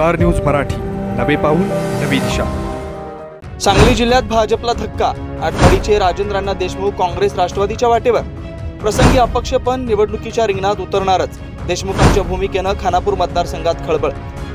Star news Marathi. नवे पाऊल नवी दिशा. सांगली जिल्ह्यात भाजपला धक्का. आठवडीचे राजेंद्रांना देशमुख काँग्रेस राष्ट्रवादीच्या वाटेवर. प्रसंगी अपक्ष पण निवडणुकीच्या रिंगणात उतरणारच. देशमुखांच्या भूमिकेनं खानापूर मतदारसंघात खळबळ.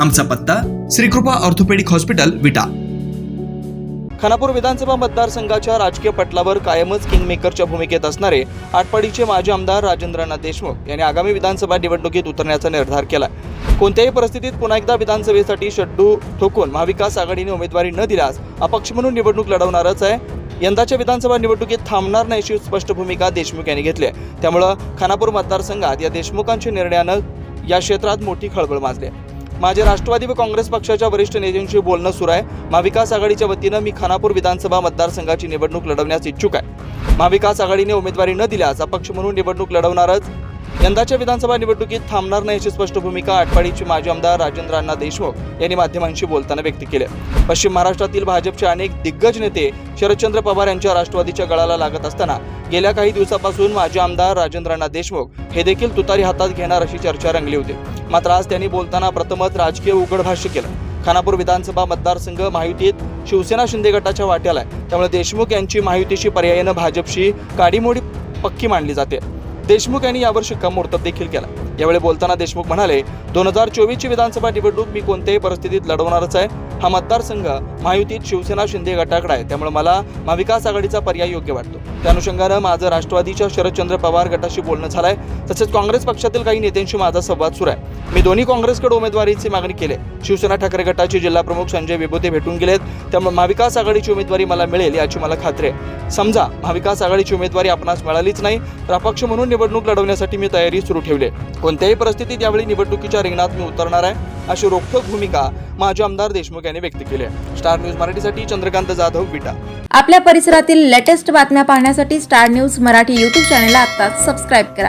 आमचा पत्ता श्रीकृपा ऑर्थोपेडिक हॉस्पिटल विटा. खानापूर विधानसभा मतदारसंघाच्या राजकीय पटलावर कायमच किंगमेकरच्या भूमिकेत असणारे आटपाडीचे माजी आमदार राजेंद्रनाथ देशमुख यांनी आगामी विधानसभा निवडणुकीत उतरण्याचा निर्धार केला कोणत्याही परिस्थितीत पुन्हा एकदा विधानसभेसाठी शड्डू ठोकून महाविकास आघाडीने उमेदवारी न दिल्यास अपक्ष म्हणून निवडणूक लढवणारच आहे. यंदाच्या विधानसभा निवडणुकीत थांबणार नाही अशी स्पष्ट भूमिका देशमुख यांनी घेतली त्यामुळं खानापूर मतदारसंघात या देशमुखांच्या निर्णयानं या क्षेत्रात मोठी खळबळ माजली आहे. माझे राष्ट्रवादी व काँग्रेस पक्षाच्या वरिष्ठ नेत्यांशी बोलणं सुरू आहे. महाविकास आघाडीच्या वतीनं मी खानापूर विधानसभा मतदारसंघाची निवडणूक लढवण्यास इच्छुक आहे. महाविकास आघाडीने उमेदवारी न दिल्यास अपक्ष म्हणून निवडणूक लढवणारच यंदाच्या विधानसभा निवडणुकीत थांबणार नाही अशी स्पष्ट भूमिका आटपाडीचे माजी आमदार राजेंद्र अण्णा देशमुख यांनी माध्यमांशी बोलताना व्यक्त केली. पश्चिम महाराष्ट्रातील भाजपचे अनेक दिग्गज नेते शरदचंद्र पवार यांच्या राष्ट्रवादीच्या गळाला लागत असताना गेल्या काही दिवसापासून माजी आमदार राजेंद्र अण्णा देशमुख हे देखील तुतारी हातात घेणार अशी चर्चा रंगली होती. मात्र आज त्यांनी बोलताना प्रथमच राजकीय उघड भाष्य केलं. खानापूर विधानसभा मतदारसंघ महायुतीत शिवसेना शिंदे गटाच्या वाट्याला आहे. त्यामुळे देशमुख यांची महायुतीशी पर्यायानं भाजपशी काडीमोडी पक्की मांडली जाते. देशमुख यांनी यावर शिक्कामोर्तब देखील केला. यावेळी बोलताना देशमुख म्हणाले दोन हजार चोवीसची विधानसभा निवडणूक मी कोणत्याही परिस्थितीत लढवणारच आहे. हा मतदारसंघ महायुतीत शिवसेना शिंदे गटाकडे आहे. त्यामुळे मला महाविकास आघाडीचा पर्याय योग्य वाटतो. त्या अनुषंगानं माझं राष्ट्रवादीच्या शरदचंद्र पवार गटाशी बोलणं झालंय. तसेच काँग्रेस पक्षातील काही नेत्यांशी माझा संवाद सुरू आहे. मी दोन्ही काँग्रेसकडे उमेदवारीची मागणी केली शिवसेना ठाकरे गटाचे जिल्हा प्रमुख संजय विभूते भेटून गेलेत. त्यामुळे महाविकास आघाडीची उमेदवारी मला मिळेल याची मला खात्री आहे. समजा महाविकास आघाडीची उमेदवारी आपणास मिळालीच नाही तर अपक्ष म्हणून निवडणूक लढवण्यासाठी मी तयारी सुरू ठेवली आहे. कोणत्याही परिस्थितीत यावेळी निवडणुकीच्या रिंगणात मी उतरणार आहे. अशी रोखठोक भूमिका माजी आमदार देशमुख यांनी व्यक्त केली आहे. स्टार न्यूज मराठीसाठी चंद्रकांत जाधव विटा. आपल्या परिसरातील लेटेस्ट बातम्या पाहण्यासाठी स्टार न्यूज मराठी युट्यूब चॅनलला आत्ताच सबस्क्राईब करा.